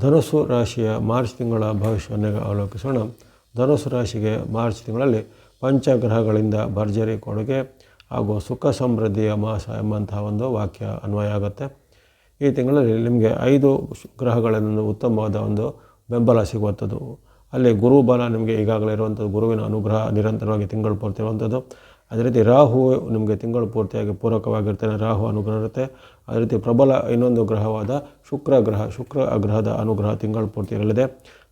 ಧನುಸ್ಸು ರಾಶಿಯ ಮಾರ್ಚ್ ತಿಂಗಳ ಭವಿಷ್ಯವನ್ನು ಅವಲೋಕಿಸೋಣ. ಧನುಸ್ಸು ರಾಶಿಗೆ ಮಾರ್ಚ್ ತಿಂಗಳಲ್ಲಿ ಪಂಚಗ್ರಹಗಳಿಂದ ಭರ್ಜರಿ ಕೊಡುಗೆ ಹಾಗೂ ಸುಖ ಸಮೃದ್ಧಿಯ ಮಾಸ ಎಂಬಂತಹ ಒಂದು ವಾಕ್ಯ ಅನ್ವಯ ಆಗುತ್ತೆ. ಈ ತಿಂಗಳಲ್ಲಿ ನಿಮಗೆ ಐದು ಗ್ರಹಗಳಿಂದ ಉತ್ತಮವಾದ ಒಂದು ಬೆಂಬಲ ಸಿಗುವಂಥದ್ದು. ಅಲ್ಲಿ ಗುರು ಬಲ ನಿಮಗೆ ಈಗಾಗಲೇ ಇರುವಂಥದ್ದು, ಗುರುವಿನ ಅನುಗ್ರಹ ನಿರಂತರವಾಗಿ ತಿಂಗಳು ಪೂರ್ತಿ ಇರುವಂಥದ್ದು ಅದೇ ರೀತಿ ರಾಹು ನಿಮಗೆ ತಿಂಗಳು ಪೂರ್ತಿಯಾಗಿ ಪೂರಕವಾಗಿರ್ತಾನೆ, ರಾಹು ಅನುಗ್ರಹ ಇರುತ್ತೆ. ಅದೇ ರೀತಿ ಪ್ರಬಲ ಇನ್ನೊಂದು ಗ್ರಹವಾದ ಶುಕ್ರ ಗ್ರಹ, ಶುಕ್ರ ಗ್ರಹದ ಅನುಗ್ರಹ ತಿಂಗಳು ಪೂರ್ತಿ ಇರಲಿದೆ.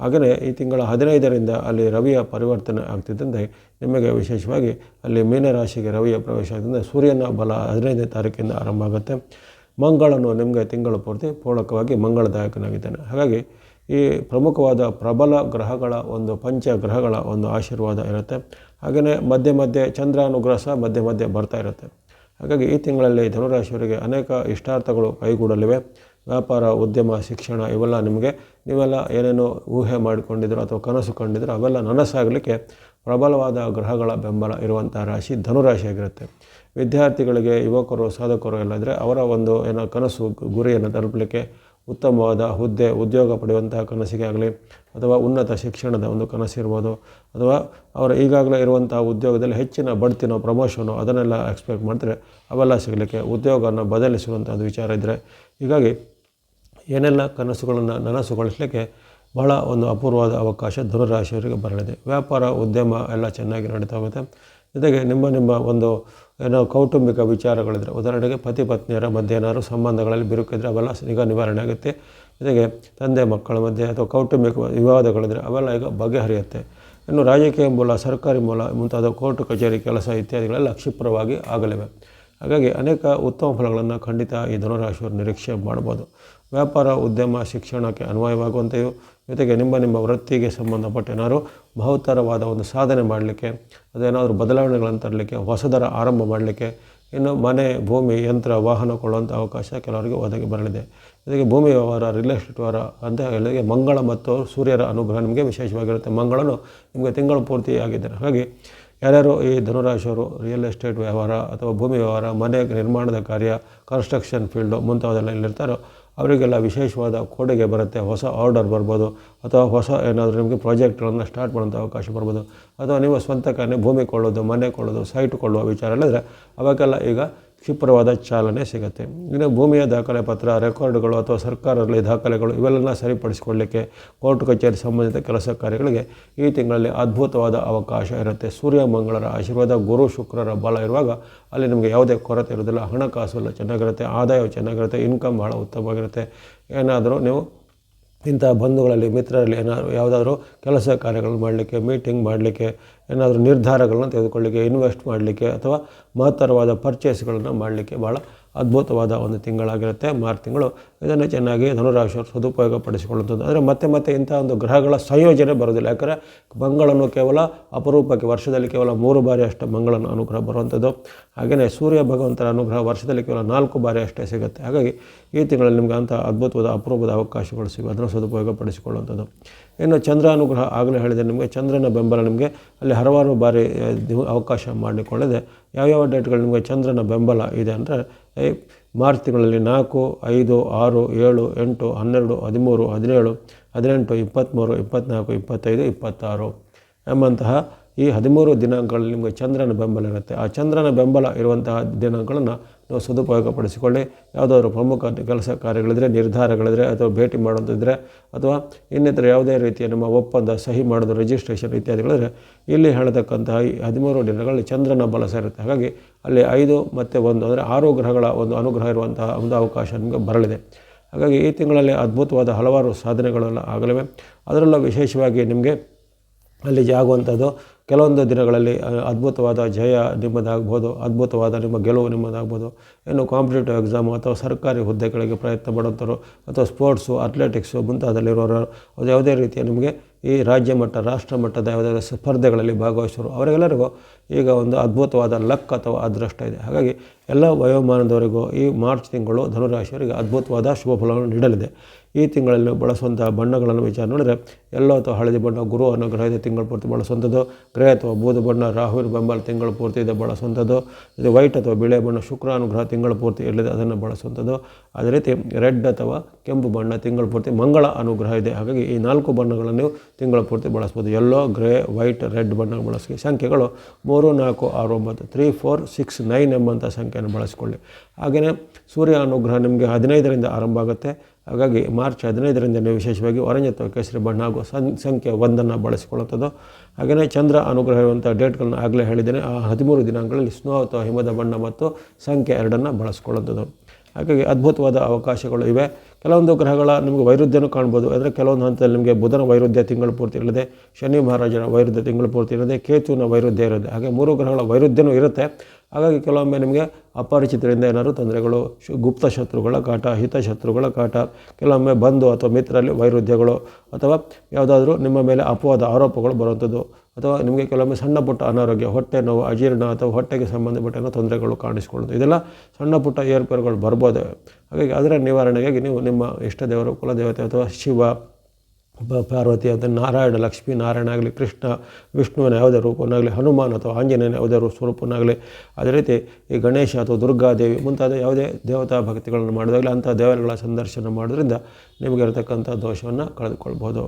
ಹಾಗೆಯೇ ಈ ತಿಂಗಳ ಹದಿನೈದರಿಂದ ಅಲ್ಲಿ ರವಿಯ ಪರಿವರ್ತನೆ ಆಗ್ತಿದ್ದಂತೆ ನಿಮಗೆ ವಿಶೇಷವಾಗಿ ಅಲ್ಲಿ ಮೀನರಾಶಿಗೆ ರವಿಯ ಪ್ರವೇಶ ಆಗ್ತದೆ ಸೂರ್ಯನ ಬಲ ಹದಿನೈದನೇ ತಾರೀಕಿಂದ ಆರಂಭ ಆಗುತ್ತೆ. ಮಂಗಳನು ನಿಮಗೆ ತಿಂಗಳು ಪೂರ್ತಿ ಪೂರಕವಾಗಿ ಮಂಗಳದಾಯಕನಾಗಿದ್ದಾನೆ. ಹಾಗಾಗಿ ಈ ಪ್ರಮುಖವಾದ ಪ್ರಬಲ ಗ್ರಹಗಳ ಒಂದು ಪಂಚ ಗ್ರಹಗಳ ಒಂದು ಆಶೀರ್ವಾದ ಇರುತ್ತೆ. ಹಾಗೆಯೇ ಮಧ್ಯೆ ಮಧ್ಯೆ ಚಂದ್ರಾನುಗ್ರಹ ಸಹ ಮಧ್ಯೆ ಮಧ್ಯೆ ಬರ್ತಾ ಇರುತ್ತೆ. ಹಾಗಾಗಿ ಈ ತಿಂಗಳಲ್ಲಿ ಧನುರಾಶಿಯವರಿಗೆ ಅನೇಕ ಇಷ್ಟಾರ್ಥಗಳು ಕೈಗೂಡಲಿವೆ. ವ್ಯಾಪಾರ, ಉದ್ಯಮ, ಶಿಕ್ಷಣ ಇವೆಲ್ಲ ನಿಮಗೆ, ನೀವೆಲ್ಲ ಏನೇನೋ ಊಹೆ ಮಾಡಿಕೊಂಡಿದ್ರು ಅಥವಾ ಕನಸು ಕಂಡಿದ್ರು ಅವೆಲ್ಲ ನನಸಾಗಲಿಕ್ಕೆ ಪ್ರಬಲವಾದ ಗ್ರಹಗಳ ಬೆಂಬಲ ಇರುವಂಥ ರಾಶಿ ಧನುರಾಶಿಯಾಗಿರುತ್ತೆ ವಿದ್ಯಾರ್ಥಿಗಳಿಗೆ, ಯುವಕರು, ಸಾಧಕರು ಎಲ್ಲ ಇದ್ದರೆ ಅವರ ಒಂದು ಏನೋ ಕನಸು, ಗುರಿಯನ್ನು ತಲುಪಲಿಕ್ಕೆ ಉತ್ತಮವಾದ ಹುದ್ದೆ ಉದ್ಯೋಗ ಪಡೆಯುವಂತಹ ಕನಸಿಗೆ ಆಗಲಿ ಅಥವಾ ಉನ್ನತ ಶಿಕ್ಷಣದ ಒಂದು ಕನಸಿರ್ಬೋದು ಅಥವಾ ಅವರು ಈಗಾಗಲೇ ಇರುವಂತಹ ಉದ್ಯೋಗದಲ್ಲಿ ಹೆಚ್ಚಿನ ಬಡ್ತಿನೋ ಪ್ರಮೋಷನೋ ಅದನ್ನೆಲ್ಲ ಎಕ್ಸ್ಪೆಕ್ಟ್ ಮಾಡ್ತಾರೆ, ಅವೆಲ್ಲ ಸಿಗಲಿಕ್ಕೆ ಉದ್ಯೋಗವನ್ನು ಬದಲಿಸುವಂಥದ್ದು ವಿಚಾರ ಇದ್ದರೆ ಹೀಗಾಗಿ ಏನೆಲ್ಲ ಕನಸುಗಳನ್ನು ನನಸುಗೊಳಿಸಲಿಕ್ಕೆ ಬಹಳ ಒಂದು ಅಪೂರ್ವವಾದ ಅವಕಾಶ ಧನುರಾಶಿಯವರಿಗೆ ಬರಲಿದೆ. ವ್ಯಾಪಾರ, ಉದ್ಯಮ ಎಲ್ಲ ಚೆನ್ನಾಗಿ ನಡೀತಾ ಹೋಗುತ್ತೆ. ಜೊತೆಗೆ ನಿಮ್ಮ ನಿಮ್ಮ ಒಂದು ಏನೋ ಕೌಟುಂಬಿಕ ವಿಚಾರಗಳಿದ್ರೆ ಉದಾಹರಣೆಗೆ ಪತಿ ಪತ್ನಿಯರ ಮಧ್ಯೆ ಏನಾದರೂ ಸಂಬಂಧಗಳಲ್ಲಿ ಬಿರುಕಿದ್ರೆ ಅವೆಲ್ಲ ಈಗ ನಿವಾರಣೆ ಆಗುತ್ತೆ. ಜೊತೆಗೆ ತಂದೆ ಮಕ್ಕಳ ಮಧ್ಯೆ ಅಥವಾ ಕೌಟುಂಬಿಕ ವಿವಾದಗಳಿದ್ರೆ ಅವೆಲ್ಲ ಈಗ ಬಗೆಹರಿಯುತ್ತೆ. ಇನ್ನು ರಾಜಕೀಯ ಮೂಲ, ಸರ್ಕಾರಿ ಮೂಲ ಮುಂತಾದ ಕೋರ್ಟ್ ಕಚೇರಿ, ಕೆಲಸ ಇತ್ಯಾದಿಗಳೆಲ್ಲ ಕ್ಷಿಪ್ರವಾಗಿ ಆಗಲಿವೆ. ಹಾಗಾಗಿ ಅನೇಕ ಉತ್ತಮ ಫಲಗಳನ್ನು ಖಂಡಿತ ಈ ಧನುರಾಶಿಯವರು ನಿರೀಕ್ಷೆ ಮಾಡ್ಬೋದು. ವ್ಯಾಪಾರ, ಉದ್ಯಮ, ಶಿಕ್ಷಣಕ್ಕೆ ಅನ್ವಯವಾಗುವಂತೆಯೂ ಜೊತೆಗೆ ನಿಮ್ಮ ನಿಮ್ಮ ವೃತ್ತಿಗೆ ಸಂಬಂಧಪಟ್ಟ ಏನಾದರೂ ಬಹುತರವಾದ ಒಂದು ಸಾಧನೆ ಮಾಡಲಿಕ್ಕೆ, ಅದೇನಾದರೂ ಬದಲಾವಣೆಗಳನ್ನು ತರಲಿಕ್ಕೆ, ಹೊಸದರ ಆರಂಭ ಮಾಡಲಿಕ್ಕೆ ಇನ್ನು ಮನೆ, ಭೂಮಿ, ಯಂತ್ರ, ವಾಹನ ಕೊಳ್ಳುವಂಥ ಅವಕಾಶ ಕೆಲವರಿಗೆ ಒದಗಿ ಬರಲಿದೆ. ಜೊತೆಗೆ ಭೂಮಿ ವ್ಯವಹಾರ ರಿಯಲ್ ಎಸ್ಟೇಟ್ ವ್ಯವಹಾರ ಅಂತ ಹೇಳಿದಾಗ ಮಂಗಳ ಮತ್ತು ಸೂರ್ಯರ ಅನುಗ್ರಹ ನಿಮಗೆ ವಿಶೇಷವಾಗಿರುತ್ತೆ. ಮಂಗಳನು ನಿಮಗೆ ತಿಂಗಳು ಪೂರ್ತಿ ಆಗಿದ್ದಾರೆ ಹಾಗಾಗಿ ಯಾರ್ಯಾರು ಈ ಧನುರಾಶಿಯವರು ರಿಯಲ್ ಎಸ್ಟೇಟ್ ವ್ಯವಹಾರ ಅಥವಾ ಭೂಮಿ ವ್ಯವಹಾರ, ಮನೆ ನಿರ್ಮಾಣದ ಕಾರ್ಯ ಕನ್ಸ್ಟ್ರಕ್ಷನ್ ಫೀಲ್ಡು ಮುಂತಾದೆಲ್ಲ ಇಲ್ಲಿರ್ತಾರೋ ಅವರಿಗೆಲ್ಲ ವಿಶೇಷವಾದ ಕೊಡುಗೆ ಬರುತ್ತೆ. ಹೊಸ ಆರ್ಡರ್ ಬರ್ಬೋದು ಅಥವಾ ಹೊಸ ಏನಾದರೂ ನಿಮಗೆ ಪ್ರಾಜೆಕ್ಟ್ಗಳನ್ನು ಸ್ಟಾರ್ಟ್ ಮಾಡೋಂಥ ಅವಕಾಶ ಬರ್ಬೋದು. ಅಥವಾ ನೀವು ಸ್ವಂತಕ್ಕೇ ಭೂಮಿ ಕೊಳ್ಳೋದು, ಮನೆ ಕೊಳ್ಳೋದು ಸೈಟ್ ಕೊಳ್ಳುವ ವಿಚಾರ ಹೇಳಿದ್ರೆ ಅವಾಗೆಲ್ಲ ಈಗ ಕ್ಷಿಪ್ರವಾದ ಚಾಲನೆ ಸಿಗುತ್ತೆ. ಇನ್ನು ಭೂಮಿಯ ದಾಖಲೆ ಪತ್ರ, ರೆಕಾರ್ಡ್ಗಳು ಅಥವಾ ಸರ್ಕಾರದಲ್ಲಿ ದಾಖಲೆಗಳು ಇವೆಲ್ಲ ಸರಿಪಡಿಸಿಕೊಳ್ಳಲಿಕ್ಕೆ ಕೋರ್ಟ್ ಕಚೇರಿ ಸಂಬಂಧಿತ ಕೆಲಸ ಕಾರ್ಯಗಳಿಗೆ ಈ ತಿಂಗಳಲ್ಲಿ ಅದ್ಭುತವಾದ ಅವಕಾಶ ಇರುತ್ತೆ. ಸೂರ್ಯ, ಮಂಗಳರ ಆಶೀರ್ವಾದ, ಗುರು, ಶುಕ್ರರ ಬಲ ಇರುವಾಗ ಅಲ್ಲಿ ನಿಮಗೆ ಯಾವುದೇ ಕೊರತೆ ಇರೋದಿಲ್ಲ ಹಣಕಾಸು ಎಲ್ಲ ಚೆನ್ನಾಗಿರುತ್ತೆ ಆದಾಯ ಚೆನ್ನಾಗಿರುತ್ತೆ, ಇನ್ಕಮ್ ಭಾಳ ಉತ್ತಮವಾಗಿರುತ್ತೆ. ಏನಾದರೂ ನೀವು ಇಂಥ ಬಂಧುಗಳಲ್ಲಿ, ಮಿತ್ರರಲ್ಲಿ ಏನಾದರೂ, ಯಾವುದಾದ್ರೂ ಕೆಲಸ ಕಾರ್ಯಗಳನ್ನು ಮಾಡಲಿಕ್ಕೆ ಮೀಟಿಂಗ್ ಮಾಡಲಿಕ್ಕೆ, ಏನಾದರೂ ನಿರ್ಧಾರಗಳನ್ನ ತೆಗೆದುಕೊಳ್ಳಲಿಕ್ಕೆ ಇನ್ವೆಸ್ಟ್ ಮಾಡಲಿಕ್ಕೆ ಅಥವಾ ಮಹತ್ತರವಾದ ಪರ್ಚೇಸ್ಗಳನ್ನು ಮಾಡಲಿಕ್ಕೆ ಭಾಳ ಅದ್ಭುತವಾದ ಒಂದು ತಿಂಗಳಾಗಿರುತ್ತೆ. ಮಾರ್ಚ್ ತಿಂಗಳು ಇದನ್ನು ಚೆನ್ನಾಗಿ ಧನುರಾಶಿಯವರು ಸದುಪಯೋಗ ಪಡಿಸಿಕೊಳ್ಳುತ್ತದೆ ಅಂದರೆ ಮತ್ತೆ ಮತ್ತೆ ಇಂಥ ಒಂದು ಗ್ರಹಗಳ ಸಂಯೋಜನೆ ಬರೋದಿಲ್ಲ. ಯಾಕಂದರೆ ಮಂಗಳನ್ನು ಕೇವಲ ಅಪರೂಪಕ್ಕೆ ವರ್ಷದಲ್ಲಿ ಕೇವಲ ಮೂರು ಬಾರಿ ಅಷ್ಟೇ ಮಂಗಳನ ಅನುಗ್ರಹ ಬರುವಂಥದ್ದು. ಹಾಗೆಯೇ ಸೂರ್ಯ ಭಗವಂತನ ಅನುಗ್ರಹ ವರ್ಷದಲ್ಲಿ ಕೇವಲ ನಾಲ್ಕು ಬಾರಿ ಅಷ್ಟೇ ಸಿಗುತ್ತೆ. ಹಾಗಾಗಿ ಈ ತಿಂಗಳಲ್ಲಿ ನಿಮಗೆ ಅಂಥ ಅದ್ಭುತವಾದ, ಅಪರೂಪದ ಅವಕಾಶಗಳು ಸಿಗುವ ಅದನ್ನು ಸದುಪಯೋಗ ಪಡಿಸಿಕೊಳ್ಳುವಂಥದ್ದು ಇನ್ನು ಚಂದ್ರಾನುಗ್ರಹ ಆಗಲೇ ಹೇಳಿದೆ ನಿಮಗೆ ಚಂದ್ರನ ಬೆಂಬಲ ನಿಮಗೆ ಅಲ್ಲಿ ಹಲವಾರು ಬಾರಿ ಅವಕಾಶ ಮಾಡಿಕೊಳ್ಳದೆ ಯಾವ್ಯಾವ ಡೇಟ್ಗಳು ನಿಮಗೆ ಚಂದ್ರನ ಬೆಂಬಲ ಇದೆ ಅಂದರೆ ಮಾರ್ಚ್ ತಿಂಗಳಲ್ಲಿ ನಾಲ್ಕು, ಐದು, ಆರು, ಏಳು, ಎಂಟು, ಹನ್ನೆರಡು, ಹದಿಮೂರು, ಹದಿನೇಳು, ಹದಿನೆಂಟು ಇಪ್ಪತ್ತ್ಮೂರು ಇಪ್ಪತ್ತ್ನಾಲ್ಕು ಇಪ್ಪತ್ತೈದು, ಇಪ್ಪತ್ತಾರು. ಎಂಬಂತಹ ಈ ಹದಿಮೂರು ದಿನಾಂಕಗಳಲ್ಲಿ ನಿಮಗೆ ಚಂದ್ರನ ಬೆಂಬಲ ಇರುತ್ತೆ. ಆ ಚಂದ್ರನ ಬೆಂಬಲ ಇರುವಂತಹ ದಿನಗಳನ್ನು ನೀವು ಸದುಪಯೋಗ ಪಡಿಸಿಕೊಳ್ಳಿ ಯಾವುದಾದ್ರು ಪ್ರಮುಖ ಕೆಲಸ ಕಾರ್ಯಗಳಿದ್ರೆ, ನಿರ್ಧಾರಗಳಿದ್ರೆ, ಅಥವಾ ಭೇಟಿ ಮಾಡೋದಿದ್ರೆ ಅಥವಾ ಇನ್ನಿತರ ಯಾವುದೇ ರೀತಿಯ ನಮ್ಮ ಒಪ್ಪಂದ ಸಹಿ ಮಾಡೋದು ರಿಜಿಸ್ಟ್ರೇಷನ್ ಇತ್ಯಾದಿಗಳಿದ್ರೆ, ಇಲ್ಲಿ ಹೇಳತಕ್ಕಂತಹ ಈ ಹದಿಮೂರು ದಿನಗಳಲ್ಲಿ ಚಂದ್ರನ ಬಲ ಸೇರುತ್ತೆ. ಹಾಗಾಗಿ ಅಲ್ಲಿ ಐದು ಮತ್ತು ಒಂದು ಅಂದರೆ ಆರು ಗ್ರಹಗಳ ಒಂದು ಅನುಗ್ರಹ ಇರುವಂತಹ ಒಂದು ಅವಕಾಶ ನಿಮಗೆ ಬರಲಿದೆ. ಹಾಗಾಗಿ ಈ ತಿಂಗಳಲ್ಲಿ ಅದ್ಭುತವಾದ ಹಲವಾರು ಸಾಧನೆಗಳೆಲ್ಲ ಆಗಲಿವೆ. ಅದರಲ್ಲೂ ವಿಶೇಷವಾಗಿ ನಿಮಗೆ ಅಲ್ಲಿ ಆಗುವಂಥದ್ದು ಕೆಲವೊಂದು ದಿನಗಳಲ್ಲಿ ಅದ್ಭುತವಾದ ಜಯ ನಿಮ್ಮದಾಗ್ಬೋದು, ಅದ್ಭುತವಾದ ನಿಮ್ಮ ಗೆಲುವು ನಿಮ್ಮದಾಗ್ಬೋದು. ಇನ್ನು ಕಾಂಪಿಟೇಟಿವ್ ಎಕ್ಸಾಮು ಅಥವಾ ಸರ್ಕಾರಿ ಹುದ್ದೆಗಳಿಗೆ ಪ್ರಯತ್ನ ಪಡುವಂಥವ್ರು ಅಥವಾ ಸ್ಪೋರ್ಟ್ಸು, ಅಥ್ಲೆಟಿಕ್ಸು ಮುಂತಾದಲ್ಲಿರೋರು ಯಾವುದೇ ರೀತಿಯ ನಿಮಗೆ ಈ ರಾಜ್ಯ ಮಟ್ಟ, ರಾಷ್ಟ್ರ ಮಟ್ಟದ ಯಾವುದಾದ್ರು ಸ್ಪರ್ಧೆಗಳಲ್ಲಿ ಭಾಗವಹಿಸೋರು ಅವರಿಗೆಲ್ಲರಿಗೂ ಈಗ ಒಂದು ಅದ್ಭುತವಾದ ಲಕ್ ಅಥವಾ ಅದೃಷ್ಟ ಇದೆ. ಹಾಗಾಗಿ ಎಲ್ಲ ವಯೋಮಾನದವರಿಗೂ ಈ ಮಾರ್ಚ್ ತಿಂಗಳು ಧನುರಾಶಿಯವರಿಗೆ ಅದ್ಭುತವಾದ ಶುಭ ಫಲವನ್ನು ನೀಡಲಿದೆ. ಈ ತಿಂಗಳಲ್ಲಿ ಬಳಸುವಂಥ ಬಣ್ಣಗಳನ್ನು ವಿಚಾರ ನೋಡಿದರೆ, ಎಲ್ಲೋ ಅಥವಾ ಹಳದಿ ಬಣ್ಣ, ಗುರು ಅನುಗ್ರಹ ಇದೆ ತಿಂಗಳು ಪೂರ್ತಿ ಬಳಸುವಂಥದ್ದು, ಗ್ರಹ ಅಥವಾ ಬೂದು ಬಣ್ಣ ರಾಹುವಿನ ಬೆಂಬಲ ತಿಂಗಳು ಪೂರ್ತಿ ಇದೆ ಬಳಸುವಂಥದ್ದು, ಇದು ವೈಟ್ ಅಥವಾ ಬಿಳೆ ಬಣ್ಣ, ಶುಕ್ರ ಅನುಗ್ರಹ ತಿಂಗಳು ಪೂರ್ತಿ ಇರಲಿದೆ, ಅದನ್ನು ಬಳಸುವಂಥದ್ದು. ಅದೇ ರೀತಿ ರೆಡ್ ಅಥವಾ ಕೆಂಪು ಬಣ್ಣ ತಿಂಗಳು ಪೂರ್ತಿ ಮಂಗಳ ಅನುಗ್ರಹ ಇದೆ. ಹಾಗಾಗಿ ಈ ನಾಲ್ಕು ಬಣ್ಣಗಳನ್ನು ತಿಂಗಳ ಪೂರ್ತಿ ಬಳಸ್ಬೋದು. ಎಲ್ಲೋ ಗ್ರೇ, ವೈಟ್, ರೆಡ್ ಬಣ್ಣ ಬಳಸಿ ಸಂಖ್ಯೆಗಳು ಮೂರು, ನಾಲ್ಕು, ಆರು, ಒಂಬತ್ತು, ತ್ರೀ, ಫೋರ್, ಸಿಕ್ಸ್, ನೈನ್ ಎಂಬಂಥ ಸಂಖ್ಯೆಯನ್ನು ಬಳಸಿಕೊಳ್ಳಿ. ಹಾಗೆಯೇ ಸೂರ್ಯ ಅನುಗ್ರಹ ನಿಮಗೆ ಹದಿನೈದರಿಂದ ಆರಂಭ ಆಗುತ್ತೆ. ಹಾಗಾಗಿ ಮಾರ್ಚ್ ಹದಿನೈದರಿಂದ ನೀವು ವಿಶೇಷವಾಗಿ ಆರೆಂಜ್ ಅಥವಾ ಕೇಸರಿ ಬಣ್ಣ ಹಾಗೂ ಸಂ, ಸಂಖ್ಯೆ ಒಂದನ್ನು ಬಳಸಿಕೊಳ್ಳುತ್ತದೆ, ಹಾಗೆಯೇ ಚಂದ್ರ ಅನುಗ್ರಹ ಇರುವಂಥ ಡೇಟ್ಗಳನ್ನ ಆಗಲೇ ಹೇಳಿದ್ದೇನೆ. ಆ ಹದಿಮೂರು ದಿನಗಳಲ್ಲಿ ಸ್ನೋ ಅಥವಾ ಹಿಮದ ಬಣ್ಣ ಮತ್ತು ಸಂಖ್ಯೆ ಎರಡನ್ನು ಬಳಸ್ಕೊಳ್ಳುತ್ತದೆ. ಹಾಗಾಗಿ ಅದ್ಭುತವಾದ ಅವಕಾಶಗಳು ಇವೆ. ಕೆಲವೊಂದು ಗ್ರಹಗಳ ನಿಮಗೆ ವೈರುಧ್ಯನೂ ಕಾಣ್ಬೋದು. ಅಂದರೆ ಕೆಲವೊಂದು ಹಂತದಲ್ಲಿ ನಿಮಗೆ ಬುಧನ ವೈರುಧ್ಯ ತಿಂಗಳು ಪೂರ್ತಿ ಇರಲಿದೆ. ಶನಿ ಮಹಾರಾಜನ ವೈರುಧ್ಯ ತಿಂಗಳು ಪೂರ್ತಿ ಇರದೆ ಕೇತುವಿನ ವೈರುಧ್ಯ ಇರುತ್ತೆ ಹಾಗೆ ಮೂರು ಗ್ರಹಗಳ ವೈರುಧ್ಯನೂ ಇರುತ್ತೆ. ಹಾಗಾಗಿ ಕೆಲವೊಮ್ಮೆ ನಿಮಗೆ ಅಪರಿಚಿತರಿಂದ ಏನಾದರೂ ತೊಂದರೆಗಳು ಗುಪ್ತ ಶತ್ರುಗಳ ಕಾಟ ಹಿತಶತ್ರುಗಳ ಕಾಟ, ಕೆಲವೊಮ್ಮೆ ಬಂಧು ಅಥವಾ ಮಿತ್ರರಲ್ಲಿ ವೈರುಧ್ಯಗಳು ಅಥವಾ ಯಾವುದಾದ್ರೂ ನಿಮ್ಮ ಮೇಲೆ ಅಪವಾದ ಆರೋಪಗಳು ಬರುವಂಥದ್ದು. ಅಥವಾ ನಿಮಗೆ ಕೆಲವೊಮ್ಮೆ ಸಣ್ಣ ಪುಟ್ಟ ಅನಾರೋಗ್ಯ, ಹೊಟ್ಟೆ ನೋವು, ಅಜೀರ್ಣ ಅಥವಾ ಹೊಟ್ಟೆಗೆ ಸಂಬಂಧಪಟ್ಟ ತೊಂದರೆಗಳು ಕಾಣಿಸಿಕೊಳ್ಳೋದು ಇದೆಲ್ಲ ಸಣ್ಣ ಪುಟ್ಟ ಏರ್ಪೇರುಗಳು ಬರ್ಬೋದು? ಹಾಗಾಗಿ ಅದರ ನಿವಾರಣೆಗಾಗಿ ನೀವು ನಿಮ್ಮ ಇಷ್ಟ ದೇವರು, ಕುಲದೇವತೆ ಅಥವಾ ಶಿವ ಪಾರ್ವತಿ ಅಥವಾ ನಾರಾಯಣ, ಲಕ್ಷ್ಮೀ ನಾರಾಯಣ ಆಗಲಿ, ಕೃಷ್ಣ, ವಿಷ್ಣುವಿನ ಯಾವುದೇ ರೂಪವನ್ನಾಗಲಿ, ಹನುಮಾನ್ ಅಥವಾ ಆಂಜನೇಯನ ಯಾವುದೇ ರೂಪ ಸ್ವರೂಪವನ್ನಾಗಲಿ, ಅದೇ ರೀತಿ ಈ ಗಣೇಶ ಅಥವಾ ದುರ್ಗಾದೇವಿ ಮುಂತಾದ ಯಾವುದೇ ದೇವತಾ ಭಕ್ತಿಗಳನ್ನು ಮಾಡೋದಾಗಲಿ ಅಂಥ ದೇವರುಗಳ ಸಂದರ್ಶನ ಮಾಡೋದ್ರಿಂದ ನಿಮಗಿರತಕ್ಕಂಥ ದೋಷವನ್ನು ಕಳೆದುಕೊಳ್ಬೋದು.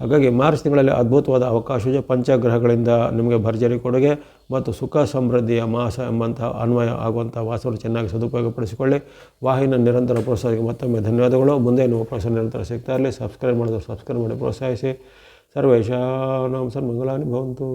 ಹಾಗಾಗಿ ಮಾರ್ಚ್ ತಿಂಗಳಲ್ಲಿ ಅದ್ಭುತವಾದ ಅವಕಾಶ ಇದೆ. ಪಂಚಗ್ರಹಗಳಿಂದ ನಿಮಗೆ ಭರ್ಜರಿ ಕೊಡುಗೆ ಮತ್ತು ಸುಖ ಸಮೃದ್ಧಿಯ ಮಾಸ ಎಂಬಂತಹ ಅನ್ವಯ ಆಗುವಂಥ ವಾಸವನ್ನು ಚೆನ್ನಾಗಿ ಸದುಪಯೋಗಪಡಿಸಿಕೊಳ್ಳಿ. ವಾಹಿನ ನಿರಂತರ ಪ್ರೋತ್ಸಾಹಕ್ಕೆ ಮತ್ತೊಮ್ಮೆ ಧನ್ಯವಾದಗಳು. ಮುಂದೆ ನಿಮ್ಮ ಪ್ರೋತ್ಸಾಹ ನಿರಂತರ ಸಿಗ್ತಾ ಇರಲಿ. ಸಬ್ಸ್ಕ್ರೈಬ್ ಮಾಡಿದ್ರು ಸಬ್ಸ್ಕ್ರೈಬ್ ಮಾಡಿ ಪ್ರೋತ್ಸಾಹಿಸಿ. ಸರ್ವೇಶಾನಾಂ ಸನ್ಮಂಗಲಾನಿ ಭವಂತು.